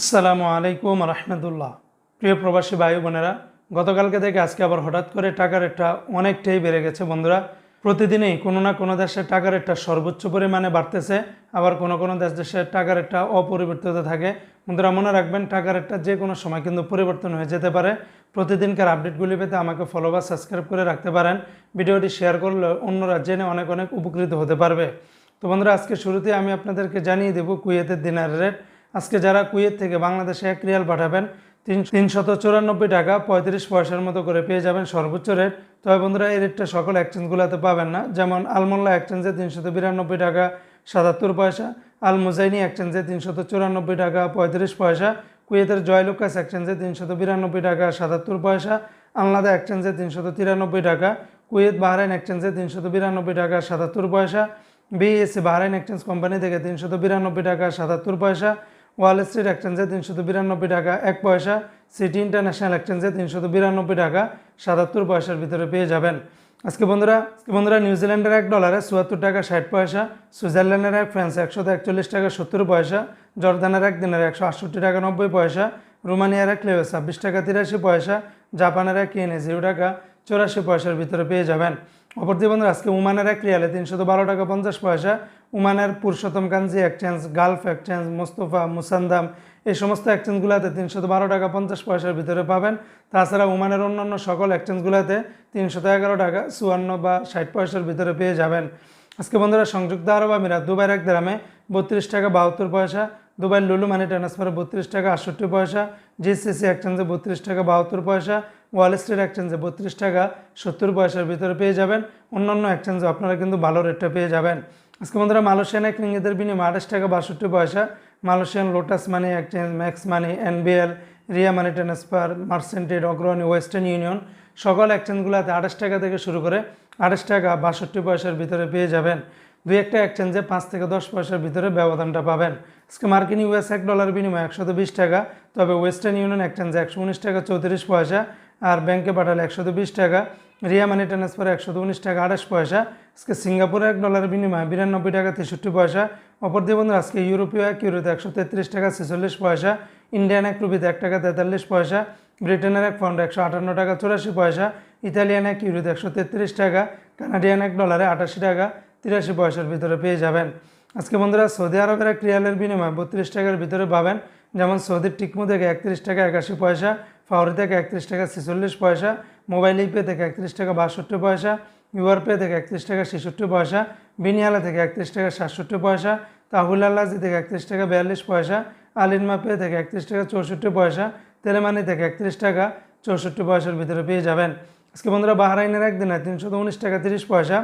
আসসালামু আলাইকুম রহমতুল্লাহ। প্রিয় প্রবাসী ভাই বোনেরা, গতকালকে থেকে আজকে আবার হঠাৎ করে টাকার রেটটা অনেকটাই বেড়ে গেছে বন্ধুরা। প্রতিদিনই কোনো না কোনো দেশের টাকার রেটটা সর্বোচ্চ পরিমাণে বাড়তেছে, আবার কোনো কোনো দেশ দেশের টাকার রেটটা অপরিবর্তিত থাকে। বন্ধুরা, মনে রাখবেন, টাকার রেটটা যে কোনো সময় কিন্তু পরিবর্তন হয়ে যেতে পারে। প্রতিদিনকার আপডেটগুলি পেতে আমাকে ফলো বা সাবস্ক্রাইব করে রাখতে পারেন। ভিডিওটি শেয়ার করলে অন্যরা জেনে অনেক অনেক উপকৃত হতে পারবে। তো বন্ধুরা, আজকে শুরুতে আমি আপনাদেরকে জানিয়ে দেবো কুয়েতের দিনার রেট আজকে যারা কুয়েত থেকে বাংলাদেশে এক রিয়াল পাঠাবেন তিন তিনশত চুরানব্বই টাকা পঁয়ত্রিশ পয়সার মতো করে পেয়ে যাবেন সর্বোচ্চ রেট। তবে বন্ধুরা, এই রেটটা সকল এক্সচেঞ্জগুলোতে পাবেন না। যেমন আলমোল্লা এক্সচেঞ্জে তিনশত বিরানব্বই টাকা, সাতাত্তর পয়সা। আল মুজাইনি এক্সচেঞ্জে তিনশত চুরানব্বই টাকা, পঁয়ত্রিশ পয়সা। কুয়েতের জয়লুকাস এক্সচেঞ্জে তিনশত বিরানব্বই টাকা, সাতাত্তর পয়সা। আলনাদা এক্সচেঞ্জে তিনশত তিরানব্বই টাকা। কুয়েত বাহরাইন এক্সচেঞ্জে তিনশত বিরানব্বই টাকা, সাতাত্তর পয়সা। বিএসসি বাহরাইন এক্সচেঞ্জ কোম্পানি থেকে তিনশত বিরানব্বই টাকা, সাতাত্তর পয়সা। ওয়াল স্ট্রিট এক্সচেঞ্জে তিনশত বিরানব্বই টাকা, এক পয়সা, সিটি ইন্টারন্যাশনাল এক্সচেঞ্জে তিনশত বিরানব্বই টাকা, সাতাত্তর পয়সার ভিতরে পেয়ে যাবেন। আজকে বন্ধুরা আজকে বন্ধুরা নিউজিল্যান্ডের এক ডলারে চুয়াত্তর টাকা, ষাট পয়সা, সুইজারল্যান্ডের এক, ফ্রান্স একশত একচল্লিশ টাকা, সত্তর পয়সা, জর্দানের এক, দিনের একশো আটষট্টি টাকা, নব্বই পয়সা, রোমানিয়ার এক লেবে ছাব্বিশ টাকা, তিরাশি পয়সা, জাপানের এক কিনে জিরো টাকা, চৌরাশি পয়সার ভিতরে পেয়ে যাবেন। অপরদি বন্ধুরা, আজকে উমানের এক, রিয়ালে তিনশত বারো টাকা, পঞ্চাশ পয়সা উমানের Purushottam Kanji exchange Gulf exchange Mustafa Musandam এই সমস্ত এক্সচেঞ্জগুলোতে তিনশত বারো টাকা পঞ্চাশ পয়সার ভিতরে পাবেন। তাছাড়া উমানের অন্যান্য সকল এক্সচেঞ্জগুলোতে তিনশত এগারো টাকা চুয়ান্ন বা ষাট পয়সার ভিতরে পেয়ে যাবেন। আজকে বন্ধুরা, সংযুক্ত আরব আমিরাত, দুবাইয়ের এক গ্রামে বত্রিশ টাকা বাহাত্তর পয়সা দুবাই লুলু মানি ট্রান্সফারে বত্রিশ টাকা আটষট্টি পয়সা জিসিসি এক্সচেঞ্জে বত্রিশ টাকা বাহাত্তর পয়সা ওয়াল স্ট্রিট এক্সচেঞ্জে বত্রিশ টাকা সত্তর পয়সার ভিতরে পেয়ে যাবেন। অন্যান্য এক্সচেঞ্জে আপনারা কিন্তু ভালো রেটটা পেয়ে যাবেন। আজকে বন্ধুরা মালয়েশিয়ান এক রিঙ্গিতের বিনিময়ে আঠাশ টাকা বাষট্টি পয়সা, Malaysian Lotus money exchange, Max money, NBL, Ria money transfer Merchantrade Agrani, Western Union, সকল এক্সচেঞ্জগুলোতে আঠাশ টাকা থেকে শুরু করে আঠাশ টাকা বাষট্টি পয়সার ভিতরে পেয়ে যাবেন। দুই একটা এক্সচেঞ্জে পাঁচ থেকে দশ পয়সার ভিতরে ব্যবধানটা পাবেন। আজকে মার্কিন ইউএস এক ডলার বিনিময়ে একশত বিশ টাকা, তবে ওয়েস্টার্ন ইউনিয়ন এক্সচেঞ্জে একশো উনিশ টাকা চৌত্রিশ পয়সা, আর ব্যাংকে পাঠালে একশত বিশ টাকা রিয়া মানি ট্রান্সফারে একশত উনিশ টাকা আঠাশ পয়সা। আজকে সিঙ্গাপুরে এক ডলার বিনিময়ে বিরানব্বই টাকা তেষট্টি পয়সা। অপর দিয়ে বন্ধুরা, আজকে ইউরোপীয় এক ইউরোতে একশো তেত্রিশ টাকা ছেচল্লিশ পয়সা। ইন্ডিয়ান এক রুপিতে এক টাকা তেতাল্লিশ পয়সা। ব্রিটেনের এক পাউন্ড একশো আটান্ন টাকা চুরাশি পয়সা। ইতালিয়ান এক ইউরোতে একশো তেত্রিশ টাকা। কানাডিয়ান এক ডলারে আটাশি টাকা তিরাশি পয়সার ভিতরে পেয়ে যাবেন। আজকে বন্ধুরা, সৌদি আরবের এক রিয়ালের বিনিময়ে বত্রিশ টাকার ভিতরে পাবেন। যেমন সৌদির টিকমু থেকে একত্রিশ টাকা একাশি পয়সা ফাউরি থেকে একত্রিশ টাকা ছেচল্লিশ পয়সা। মোবাইল ইপে থেকে একত্রিশ টাকা বাষট্টি পয়সা ইউআরপে থেকে একত্রিশ টাকা ছেষট্টি পয়সা, বিনিয়ালা থেকে একত্রিশ টাকা সাতষট্টি পয়সা, তাহুল আল্লাজি থেকে একত্রিশ টাকা বিয়াল্লিশ পয়সা আলিনমা পে থেকে একত্রিশ টাকা চৌষট্টি পয়সা, তেলেমানি থেকে একত্রিশ টাকা চৌষট্টি পয়সার ভিতরে পেয়ে যাবেন। আজকে বন্ধুরা বাহরাইনের একদিনে তিনশো উনিশ টাকা তিরিশ পয়সা,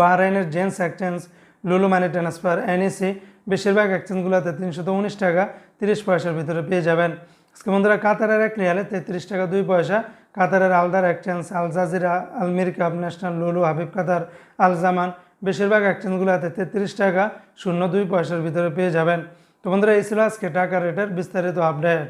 বাহরাইনের জেন্স এক্সচেঞ্জ, লুলু মানি ট্রান্সফার এনএসি বেশিরভাগ এক্সচেঞ্জগুলোতে তিনশত উনিশ টাকা তিরিশ পয়সার ভিতরে পেয়ে যাবেন। আজকে বন্ধুরা কাতারের এক রিয়ালে তেত্রিশ টাকা দুই পয়সা, কাতারের আলদার এক্সচেঞ্জ আল জাজিরা কাপ ন্যাশনাল লুলু, হাবিব কাতার, আল জামান, বেশিরভাগ এক্সচেঞ্জগুলোতে তেত্রিশ টাকা শূন্য দুই পয়সার ভিতরে পেয়ে যাবেন। তো বন্ধুরা, এই ছিল আজকে টাকা রেটের বিস্তারিত আপডেট